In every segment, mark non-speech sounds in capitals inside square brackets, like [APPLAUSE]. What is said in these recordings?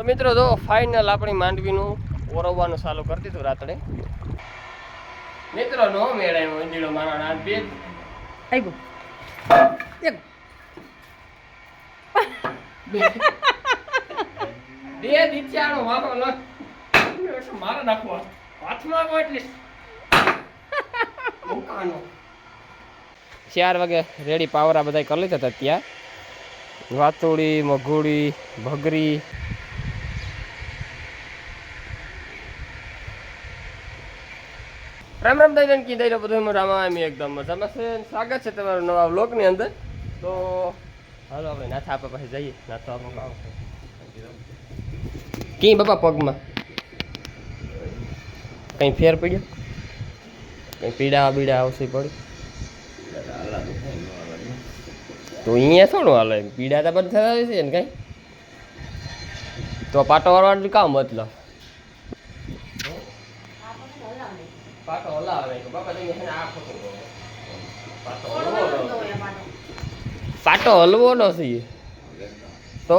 તો મિત્રો જો ફાઇનલ આપણી માંડવીનું ઓરવવાનું ચાલુ કરી દીધું રાત્રે. મિત્રો નો મેળાયો ઈંડીલો મારા ના બે આવ્યું એક બે દીચાનો વારો લ. મારે નાખવા. હાથમાં આવો એટલે. મુકાનો. ચાર વાગે રેડી પાવરા બધા કરી લીધા હતા ત્યાં વાતોડી મઘોડી ભગરી. રામ રામ દાદા કી દાદા બધું એમ એકદમ મજામાં છે. સ્વાગત છે તમારું નવા વ્લોગની અંદર. તો હાલો આપણે નાથા આપણે પાસે જઈએ. નાથો કામ કી બાપા પગમાં? કઈ ફેર પડ્યો? કઈ પીડા બીડા આવશે પડી? તો અહીંયા થોડું હાલે. પીડા તો બંધ થતા છે ને કઈ? તો પાટો વાળવાનું કામ મતલબ પાટો હલાવે તો બાપા તમે છે ને આ ખોટું કરો. પાટો હલવો પાટો હલવો નો છે ઈ. તો.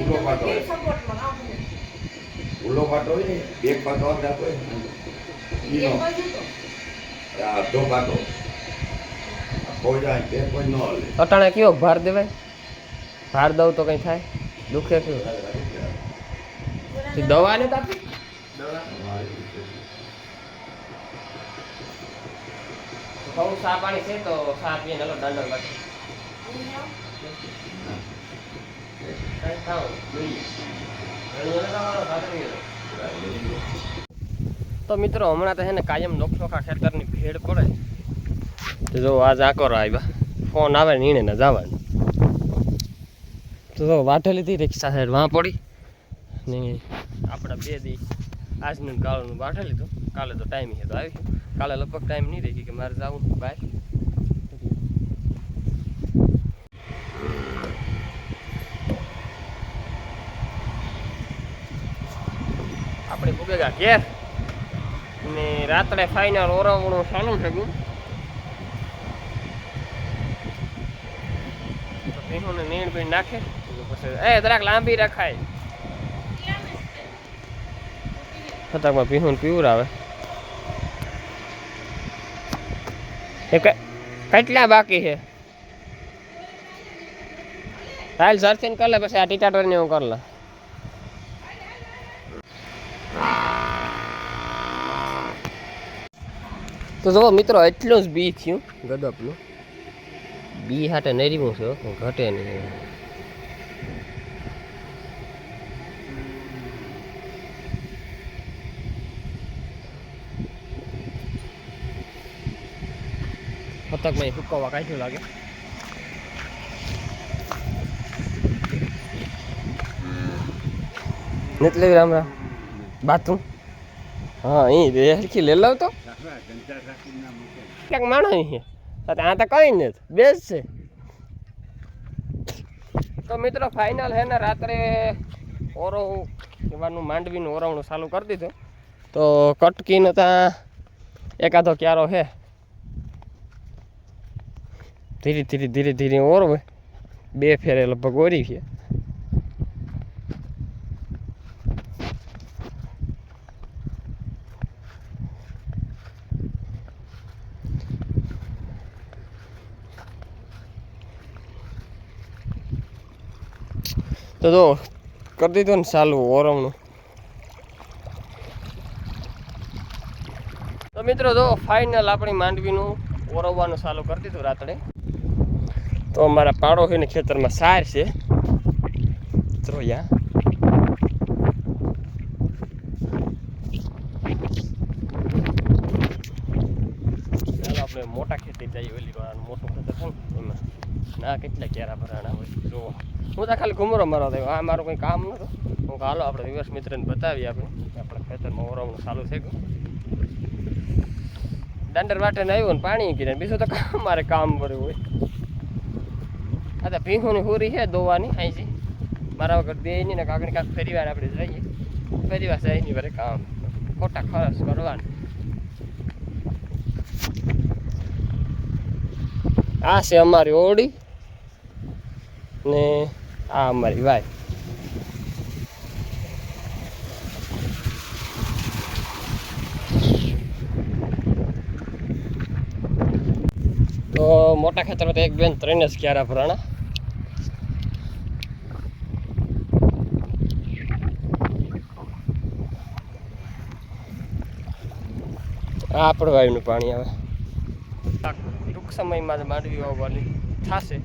ઉલો પાટો હોય. ઉલો પાટો હોય ને બે પાટો અંદર હોય ને. ઈનો. આ અડધો પાટો. અટાણે કયો? ભાર દેવાય? ભાર દઉં તો કઈ થાય? દુખે કયું દવા ને તો મિત્રો, હમણાં તો હે ને કાયમ નોખનોખા ખેતરની ભેડ પડે. તો જો આજ આકોરો આવ્યા. ફોન આવે ને એને જવાનું તો વાઢેલી હતી રિક્ષા સાઈડ વાં પડી. ને આપણા બે દી આજનું ગાળનું વાઢે લીધું કાલે તો ટાઈમ છે તો આવી. કાલે લગભગ ટાઈમ નહીં રહી કે મારે જવું બાય. આપણે ભૂગેગા ઘેર ને રાત્રે ફાઇનલ ઓરવણું ચાલુ છે ગયું. ભીનું ને નીણ બીણ નાખે. પછી એ જરાક લાંબી રખાય. ખતકમાં ભીનું પીવર આવે એ કે- કેટલા બાકી છે? હાલ સરથી કરી લે પછી આ ટીટાટોર હું કરી લે. તો જો મિત્રો એટલું જ બી થયું. ગદપનું. બી હાટે નરીવું છે હો, ઘટે નહીં. હતકમાં હુકવા કાઢ્યું લાગે. એટલે રામ રામ. બાથરૂમ? હા અહીં રે હરખી લઈ લાવ તો. ક્યાંક માણસ અહીં આ તો કઈ નથી બેસ છે. તો મિત્રો ફાઇનલ હે ને રાત્રે ઓરો એવાનું માંડવીનું ઓરવણું ચાલુ કરી દીધું. તો કટકીનો ત્યાં એકાદો ક્યારો છે. ધીરે ધીરે ધીરે ધીરે ઓરવે. બે ફેરે લગભગ ઓરી છે. તો જો, કરી દીધું ને ચાલુ ઓરવણું. તો મિત્રો જો ફાઇનલ આપણી માંડવીનું ઓરવવાનું ચાલુ કરી દીધું રાત્રે. તો અમારા પાડોશીના ખેતરમાં સાર છે. ત્રોયા આપણે મોટા ખેતી જઈએ ઓલી મોટું ખેતર છે એમાં ના કેટલા ક્યારા હોય. જો, હું તો ખાલી ઘુમરો મારો થયો આ મારું કંઈ કામ નહોતું હું હાલો, આપણે દિવસ મિત્રને બતાવીએ આપણે. આપણા ખેતરમાં ઓરવણું ચાલુ છે દાંડર વાટે આવ્યો ને પાણી કીધે બીજું તો કામ, મારે કામ પડ્યું હોય. આ તો ભીંગુની હુરી છે દોવાની અહીંથી મારા વગર દે નહીં, ને કાંકણી કાંક ફરી વાર આપણે જઈએ. ફરી વાર જાય નહીં, વરે કામ. ખોટા ખર્ચ કરવાનું. આ છે અમારી ઓડી ને આ અમારી વાય. તો મોટા ખેતરમાં એક બેન ત્રણ જ ક્યારા ભરાણા. આ આપણે વાયુનું પાણી આવે. ટૂંક સમયમાં જ માંડવી વાવવાની થશે.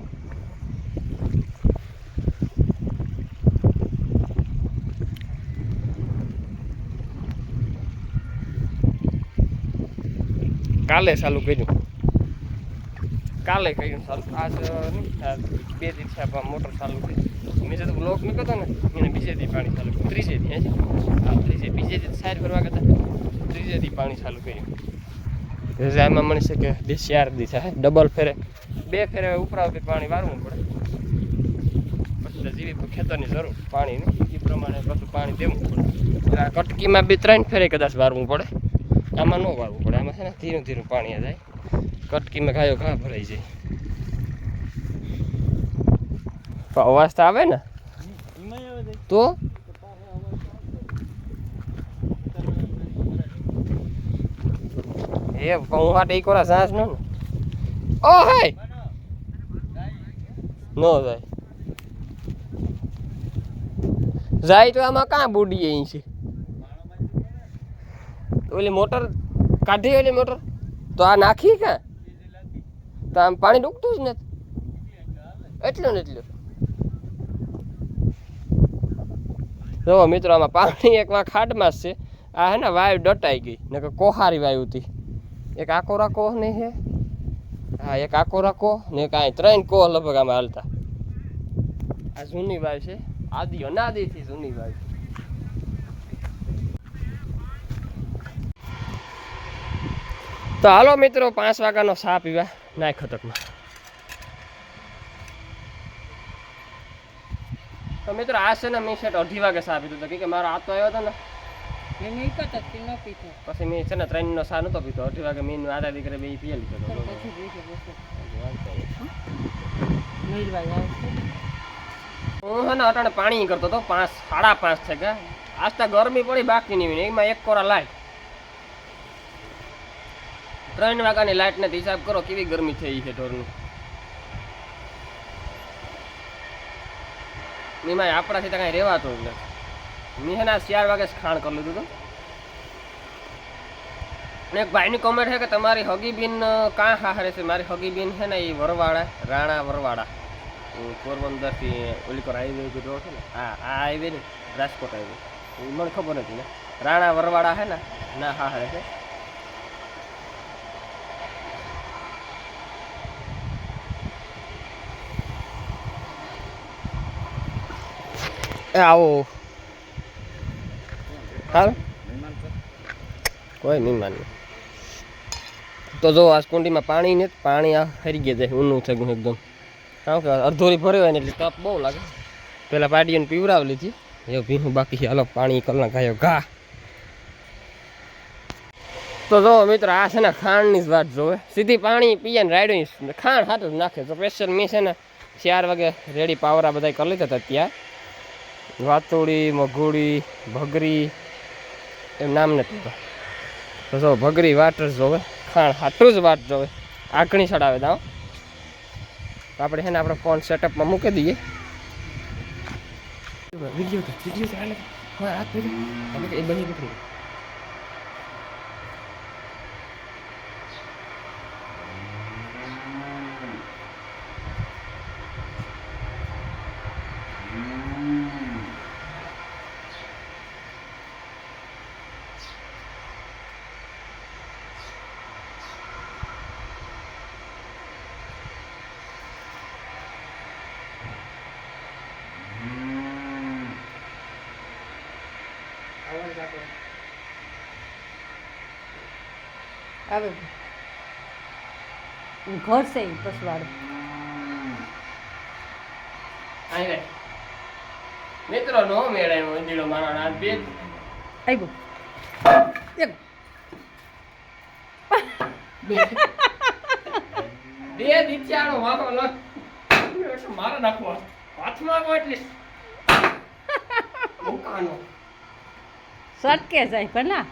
કાલે ચાલુ કર્યું. કાલે કર્યું ચાલુ. આજ બે દિવસ મોટર ચાલુ કરી મેં જે બ્લોક મૂક્યો હતો ને, એને બીજે દી પાણી ચાલુ કર્યું. ત્રીજે દી હે હા ત્રીજે બીજે સાઈડ ફરવા કરતા. ત્રીજે દી પાણી ચાલુ કર્યું. રજામાં મળી શકે બે ચાર દી થાય ડબલ ફેરે. બે ફેરે ઉપરા ઉપર પાણી વારવું પડે. પછી જીવી ખેતરની જરૂર. પાણીની એ પ્રમાણે પાછું પાણી દેવું પડે. આ કટકીમાં બી ત્રણ ફેરે કદાચ વારવું પડે. આમાં ન વારવું પડે. આમાં છે ને ધીરું ધીરું પાણી જાય. કટકીમાં ગાયો ઘા ભરાઈ જાય. પણ અવાજ તો આવે ને તો એ હું હાટે ઈ કોરા સાંસ નો ને ઓ હે નો જાય જાય તો આમાં કાં બુડી અહીં છે ઓલી મોટર કાઢી ઓલી મોટર તો આ નાખી કાં તો આમ પાણી ડૂબતું જ નથી એટલું ને એટલું? જો મિત્રો, આમાં પાણી એકમાં વા ખાડમાં જ છે. આ હે ને વાયુ ડટાઈ ગઈ. ને કોહારી વાયુ હતી. એક આકો રાખો નહીં હે હા, એક આકો રાખો ને કાંઈ ત્રણ કોહ લગભગ આમાં હાલતા. આ જૂની વાયુ છે. આદિ અનાદિથી જૂની વાયુ. તો હાલો મિત્રો, પાંચ વાગ્યાનો સા પીવા. નાય ખતકમાં તો મિત્રો આ છે ને મેં છે અઢી વાગે સા પીધું હતું. કે મારો આ તો આવ્યો હતો ને. ન પછી મેં છે ને ત્રણનો સા નતો પીતો અઢી વાગે મેં આધા દીકરે બે પીએ લીધો હું છે ને અટાણે પાણી કરતો હતો. પાંચ સાડા પાંચ છે કે. આજ તો ગરમી પડી બાકી નહીં એમાં એક કોરા લાઈટ. ત્રણ વાગ્યાની લાઈટ ને હિસાબ કરો કેવી ગરમી થઈ છે ઢોરની. એમાં આપણાથી કાંઈ રહેવાતું જ નથી. મેં છે ને ચાર વાગે જ ખાણ કરી લીધું હતું. એક ભાઈની કોમેન્ટ છે કે તમારી હગીબીન કાં હારે છે? મારી હગીબીન છે ને એ વરવાડા રાણા વરવાડા પોરબંદરથી ઓલીકોર હાઈવે કીધો છે ને. હા, આ હાઈવે ને રાજકોટ હાઈવે મને ખબર નથી ને. રાણા વરવાડા છે ને, ના હા હારે છે. એ આવો. હાલ? કોઈ માન તો જો આ કુંડીમાં પાણી ને પાણી આ હરી ગયા જાય ઊનું થઈ ગયું એકદમ. કારણ કે અડધોરી ભર્યો હોય ને એટલે તપ બહુ લાગે. પેલા પાડીઓને પીવડાવી લીધી. એ ભીનું બાકી છે. હાલો, પાણી કલના ગાયો ઘા. તો જો મિત્ર, આ છે ને ખાંડની જ વાત જોવે સીધી પાણી પીએ ને રાયડો ખાંડ હાથ જ નાખે. તો સ્પેશિયલ મી છે ને, ચાર વાગે રેડી પાવરા બધા કરી લીધા હતા ત્યાં. વાતુડી મઘુડી ભગરી, એમ નામ નથી તો જો ભગરી વાટર જોવે, ખાણ હાટું જ વાટ જોવે. આકણી ચડાવે દાવ આપણે છે ને આપણે ફોન સેટઅપમાં મૂકી દઈએ. વીડિયો વીડિયો ચાલે હાથ એ બની પકડી આવે. ઘર છે પસવાડું. મિત્રો નો મેળાયો અંજીડો મારા નાથ બે આવ્યો એક. બે. બે દીચિયાનો લો મારા નાખવા. હાથમાં આવો એટલે મુકાનો. સટકે જાય ભલા.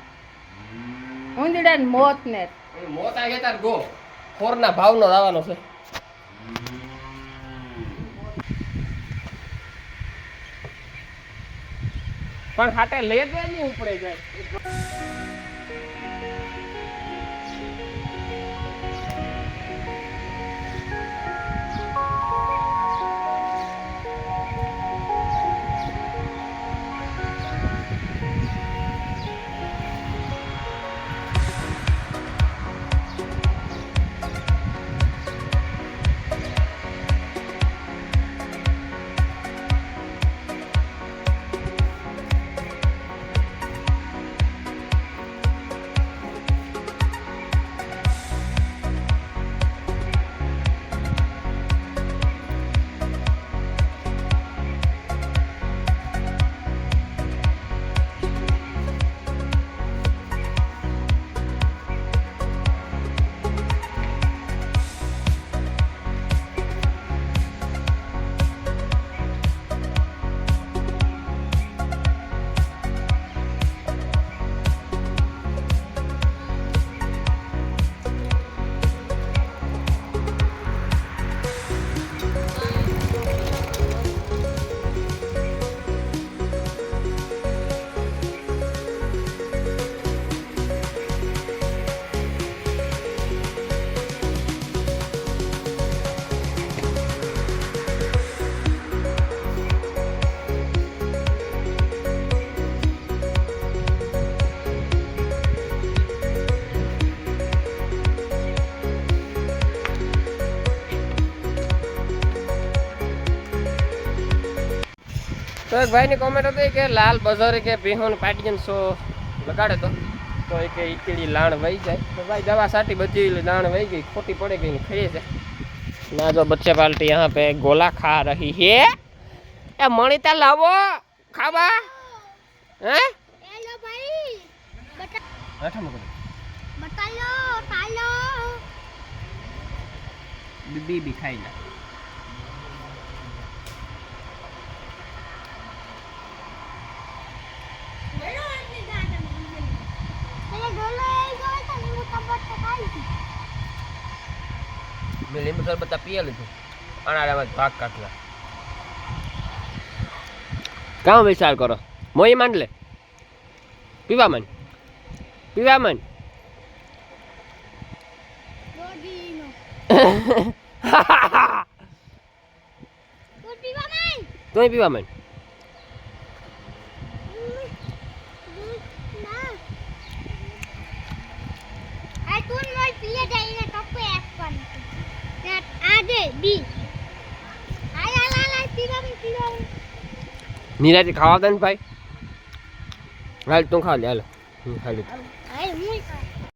ઉંદડા ને મોત ને. એ મોત આ ગયા તાર ગો. ખોરના ભાવનો આવવાનો છે. પણ હાટે લે દે નહીં ઉપડે જાય. તો એક ભાઈની કોમેન્ટ હતી કે લાલ બજારે કે ભીહોન પાટિયન શો લગાડે તો. તો એ કે ઈકડી લાણ વહી જાય. તો ભાઈ દવા સાટી બચી લાણ વહી ગઈ ખોટી પડે ગઈ ખાઈએ છે. ના જો બચ્ચે પાલટી યહાં પે ગોલા ખા રહી હે. એ મણિતા લાવો ખાવા. હે? હેલો ભાઈ. બેઠા મગર બતાલો તાલો બીબી ખાઈ લા. મેં લીંબુ શરબત આ પીએ લીધું. આનાડામાં ભાગ કાઢલા કામ વિચાર કરો. મોઈ માંડ લે. પીવા માંડ. પીવા માંડ. તું [LAUGHS] પીવા માંગ તોય પીવા માંડ ના આ તું મોલ પીએ જઈને ટપ્પે એક પણ આ દે બી આ લા લા લા પીવા મે પીવા નિરાતે ખાવા દે ને ભાઈ. હાલ તું ખા લે હાલ. હાલ.